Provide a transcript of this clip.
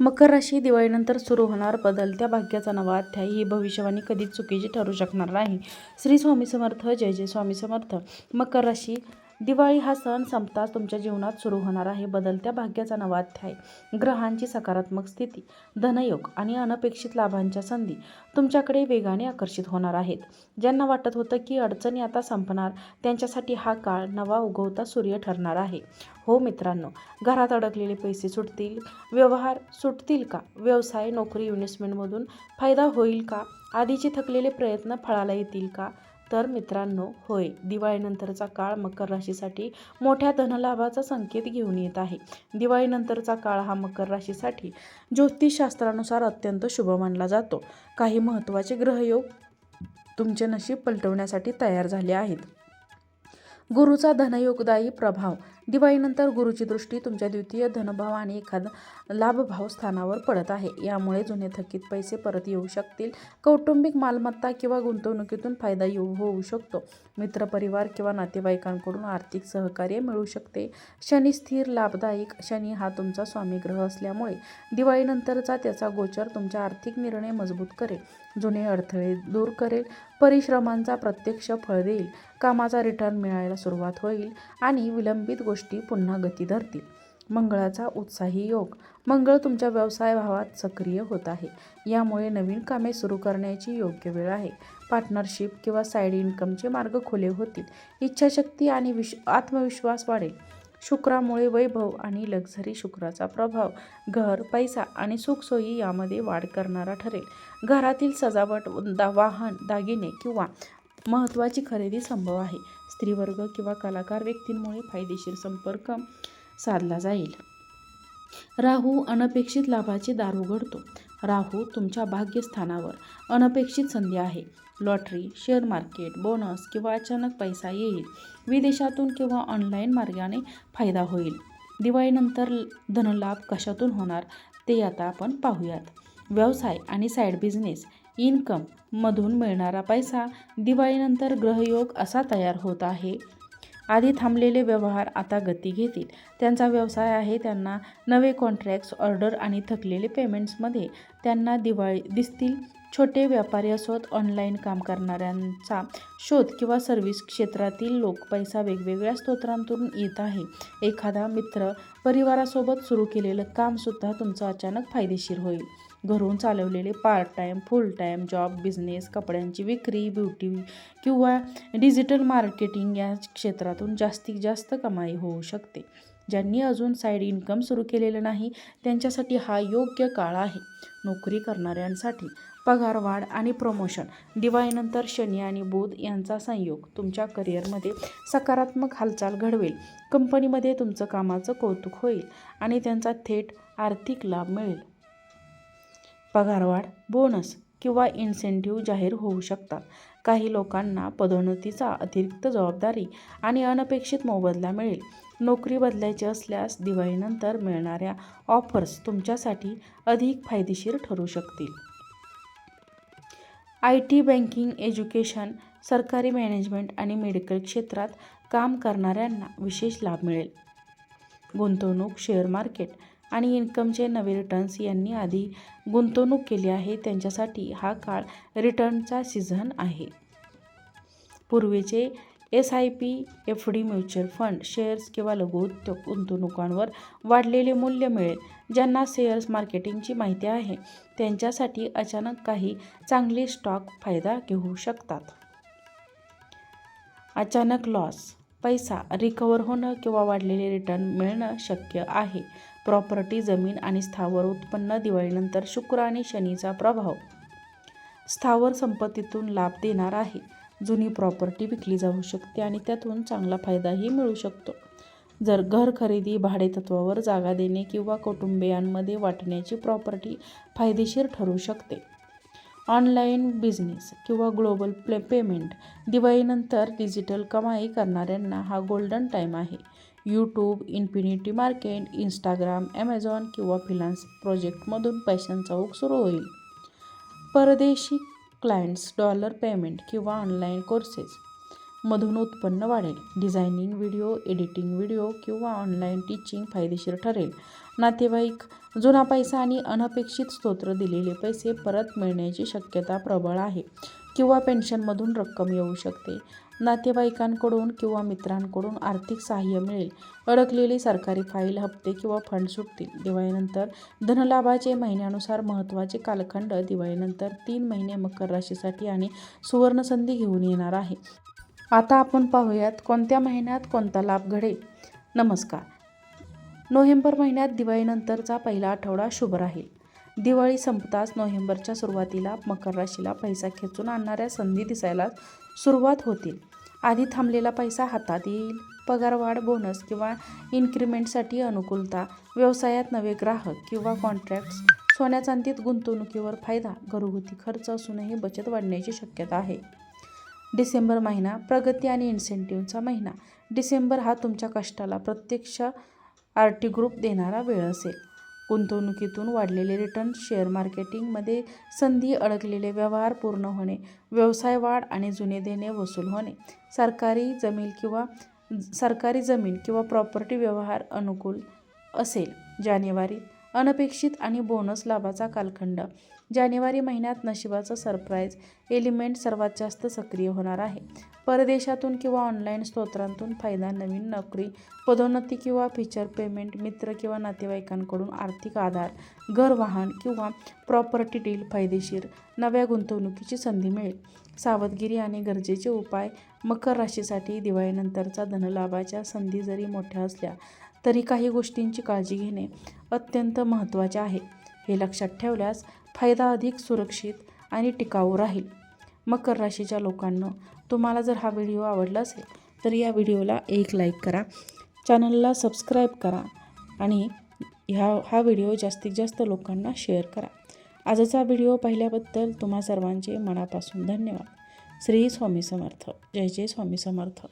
मकर राशी दिवाळीनंतर सुरू होणार बदलत्या भाग्याचा नवा अध्याय. ही भविष्यवाणी कधीच चुकीची ठरू शकणार नाही. श्री स्वामी समर्थ. जय जय स्वामी समर्थ. मकर राशी दिवाळी हा सण संपताच तुमच्या जीवनात सुरू होणार आहे. बदलत्या भाग्याचा नवा अध्याय ग्रहांची सकारात्मक स्थिती धनयोग आणि अनपेक्षित लाभांच्या संधी तुमच्याकडे वेगाने आकर्षित होणार आहेत. ज्यांना वाटत होतं की अडचणी आता संपणार त्यांच्यासाठी हा काळ नवा उगवता सूर्य ठरणार आहे. हो मित्रांनो घरात अडकलेले पैसे सुटतील व्यवहार सुटतील का? व्यवसाय नोकरी इन्व्हेस्टमेंटमधून फायदा होईल का? आधीचे थकलेले प्रयत्न फळाला येतील का? तर मित्रांनो होय दिवाळीनंतरचा काळ मकर राशीसाठी मोठ्या धनलाभाचा संकेत घेऊन येत आहे. दिवाळीनंतरचा काळ हा मकर राशीसाठी ज्योतिषशास्त्रानुसार अत्यंत शुभ मानला जातो. काही महत्त्वाचे ग्रहयोग तुमचे नशीब पलटवण्यासाठी तयार झाले आहेत. गुरुचा धनयोगदायी प्रभाव. दिवाळीनंतर गुरुची दृष्टी तुमच्या द्वितीय धनभाव आणि एखादा लाभभाव स्थानावर पडत आहे. यामुळे जुने थकीत पैसे परत येऊ शकतील. कौटुंबिक मालमत्ता किंवा गुंतवणुकीतून फायदा येऊ होऊ शकतो. मित्रपरिवार किंवा नातेवाईकांकडून आर्थिक सहकार्य मिळू शकते. शनी स्थिर लाभदायक. शनी हा तुमचा स्वामी ग्रह असल्यामुळे दिवाळीनंतरचा त्याचा गोचर तुमच्या आर्थिक निर्णय मजबूत करेल. जुने अडथळे दूर करेल परिश्रमांचा प्रत्यक्ष फळ देईल कामाचा रिटर्न मिळायला सुरुवात होईल आणि विलंबित गोष्टी पुन्हा गती धरतील. मंगळाचा उत्साही योग. मंगळ तुमच्या व्यवसाय भावात सक्रिय होत आहे. यामुळे नवीन कामे सुरू करण्याची योग्य वेळ आहे. पार्टनरशिप किंवा साईड इन्कमचे मार्ग खुले होतील. इच्छाशक्ती आणि विश आत्मविश्वास वाढेल. शुक्रामुळे वैभव आणि लक्झरी शुक्राचा प्रभाव. घर पैसा आणि सुखसोयी यामध्ये वाढ करणारा ठरेल. घरातील सजावट दा वाहन दागिने किंवा महत्त्वाची खरेदी संभव आहे. स्त्रीवर्ग किंवा कलाकार व्यक्तींमुळे फायदेशीर संपर्क साधला जाईल. राहू अनपेक्षित लाभाचे दार उघडतो. राहू तुमच्या भाग्यस्थानावर अनपेक्षित संधी आहे. लॉटरी शेअर मार्केट बोनस किंवा अचानक पैसा येईल. विदेशातून किंवा ऑनलाईन मार्गाने फायदा होईल. दिवाळीनंतर धनलाभ कशातून होणार ते आता आपण पाहूयात. व्यवसाय आणि साईड बिझनेस इन्कममधून मिळणारा पैसा दिवाळीनंतर ग्रहयोग असा तयार होत आहे. आधी थांबलेले व्यवहार आता गती घेतील. त्यांचा व्यवसाय आहे त्यांना नवे कॉन्ट्रॅक्ट्स ऑर्डर आणि थकलेले पेमेंट्समध्ये त्यांना दिवाळी दिसतील. छोटे व्यापारी असोत ऑनलाईन काम करणाऱ्यांचा शोध किंवा सर्व्हिस क्षेत्रातील लोक पैसा वेगवेगळ्या स्तोत्रांतून येत आहे. एखादा मित्र परिवारासोबत सुरू केलेलं कामसुद्धा तुमचं अचानक फायदेशीर होईल. घरून चालवलेले part time full time job business कपड्यांची विक्री ब्युटी किंवा डिजिटल मार्केटिंग या क्षेत्रातून जास्तीत जास्त कमाई होऊ शकते. ज्यांनी अजून साईड इन्कम सुरू केलेलं नाही त्यांच्यासाठी हा योग्य काळ आहे. नोकरी करणाऱ्यांसाठी पगार वाढ आणि प्रमोशन दिवाळीनंतर शनी आणि बुध यांचा संयोग तुमच्या करिअरमध्ये सकारात्मक हालचाल घडवेल. कंपनीमध्ये तुमचं कामाचं कौतुक होईल आणि त्यांचा थेट आर्थिक लाभ मिळेल. पगारवाढ बोनस किंवा इन्सेंटिव्ह जाहीर होऊ शकतात. काही लोकांना पदोन्नतीचा अतिरिक्त जबाबदारी आणि अनपेक्षित मोबदला मिळेल. नोकरी बदलायची असल्यास दिवाळीनंतर मिळणाऱ्या ऑफर्स तुमच्यासाठी अधिक फायदेशीर ठरू शकतील. आय टी बँकिंग एज्युकेशन सरकारी मॅनेजमेंट आणि मेडिकल क्षेत्रात काम करणाऱ्यांना विशेष लाभ मिळेल. गुंतवणूक शेअर मार्केट आणि इन्कमचे नवे रिटर्न्स यांनी आधी गुंतवणूक केली आहे त्यांच्यासाठी हा काळ रिटर्नचा सीझन आहे. पूर्वीचे S I P F D mutual fund shares किंवा लघु उद्योग गुंतवणुकांवर वाढलेले मूल्य मिळेल ज्यांना शेअर्स मार्केटिंगची माहिती आहे. त्यांच्यासाठी अचानक काही चांगले स्टॉक फायदा घेऊ शकतात. अचानक लॉस पैसा रिकवर होणं किंवा वाढलेले रिटर्न मिळणं शक्य आहे. प्रॉपर्टी जमीन आणि स्थावर उत्पन्न दिवाळीनंतर शुक्र आणि शनीचा प्रभाव. स्थावर संपत्तीतून लाभ देणार आहे. जुनी प्रॉपर्टी विकली जाऊ शकते आणि त्यातून चांगला फायदाही मिळू शकतो. जर घर खरेदी भाडेतत्वावर जागा देणे किंवा कुटुंबियांमध्ये वाटण्याची प्रॉपर्टी फायदेशीर ठरू शकते. ऑनलाईन बिझनेस किंवा ग्लोबल प्ले पेमेंट दिवाळीनंतर डिजिटल कमाई करणाऱ्यांना हा गोल्डन टाईम आहे. YouTube infinity market Instagram Amazon किंवा फिलान्स प्रोजेक्टमधून पैशांचा ओघ सुरू होईल. परदेशी क्लायंट्स डॉलर पेमेंट किंवा ऑनलाईन कोर्सेस मधून उत्पन्न वाढेल. डिझायनिंग व्हिडिओ एडिटिंग व्हिडिओ किंवा ऑनलाईन टीचिंग फायदेशीर ठरेल. नातेवाईक जुना पैसा आणि अनपेक्षित स्तोत्र दिलेले पैसे परत मिळण्याची शक्यता प्रबळ आहे. किंवा पेन्शनमधून रक्कम येऊ शकते. नातेवाईकांकडून किंवा मित्रांकडून आर्थिक सहाय्य मिळेल. अडकलेली सरकारी फाईल हप्ते किंवा फंड सुटतील. दिवाळीनंतर धनलाभाचे महिन्यानुसार महत्त्वाचे कालखंड दिवाळीनंतर तीन महिने मकर राशीसाठी आणि सुवर्णसंधी घेऊन येणार आहे. आता आपण पाहूयात कोणत्या महिन्यात कोणता लाभ घडेल. नमस्कार. नोव्हेंबर महिन्यात दिवाळीनंतरचा पहिला आठवडा शुभ राहील. दिवाळी संपताच नोव्हेंबरच्या सुरुवातीला मकर राशीला पैसा खेचून आणणाऱ्या संधी दिसायला सुरुवात होतील. आधी थांबलेला पैसा हातात येईल. पगारवाढ बोनस किंवा इन्क्रिमेंटसाठी अनुकूलता व्यवसायात नवे ग्राहक किंवा कॉन्ट्रॅक्ट्स सोन्या चांदीत गुंतवणुकीवर फायदा घरगुती खर्च असूनही बचत वाढण्याची शक्यता आहे. डिसेंबर महिना प्रगती आणि इन्सेंटिव्हचा महिना. डिसेंबर हा तुमच्या कष्टाला प्रत्यक्ष आर.टी ग्रुप देणारा वेळ असेल. गुंतवणुकीतून वाढलेले रिटर्न शेअर मार्केटिंगमध्ये संधी अडकलेले व्यवहार पूर्ण होणे व्यवसाय वाढ आणि जुने देणे वसूल होणे. सरकारी जमीन किंवा सरकारी जमीन किंवा प्रॉपर्टी व्यवहार अनुकूल असेल. जानेवारी अनपेक्षित आणि बोनस लाभाचा कालखंड. जानेवारी महिन्यात नशिबाचं सरप्राईज एलिमेंट सर्वात जास्त सक्रिय होणार आहे. परदेशातून किंवा ऑनलाईन स्त्रोतांतून फायदा नवीन नोकरी पदोन्नती किंवा फीचर पेमेंट मित्र किंवा नातेवाईकांकडून आर्थिक आधार घर वाहन किंवा प्रॉपर्टी डील फायदेशीर नव्या गुंतवणुकीची संधी मिळेल. सावधगिरी आणि गरजेचे उपाय मकर राशीसाठी दिवाळीनंतरचा धनलाभाच्या संधी जरी मोठ्या असल्या तरी काही गोष्टींची काळजी घेणे अत्यंत महत्त्वाचे आहे. हे लक्षात ठेवल्यास फायदा अधिक सुरक्षित आणि टिकाऊ राहील. मकर राशीच्या लोकांना तुम्हाला जर हा व्हिडिओ आवडला असेल तर या व्हिडिओला एक लाईक करा. चॅनलला सबस्क्राईब करा आणि ह्या हा व्हिडिओ जास्तीत जास्त लोकांना शेअर करा. आजचा व्हिडिओ पाहिल्याबद्दल तुम्हा सर्वांचे मनापासून धन्यवाद. श्री स्वामी समर्थ. जय जय स्वामी समर्थ.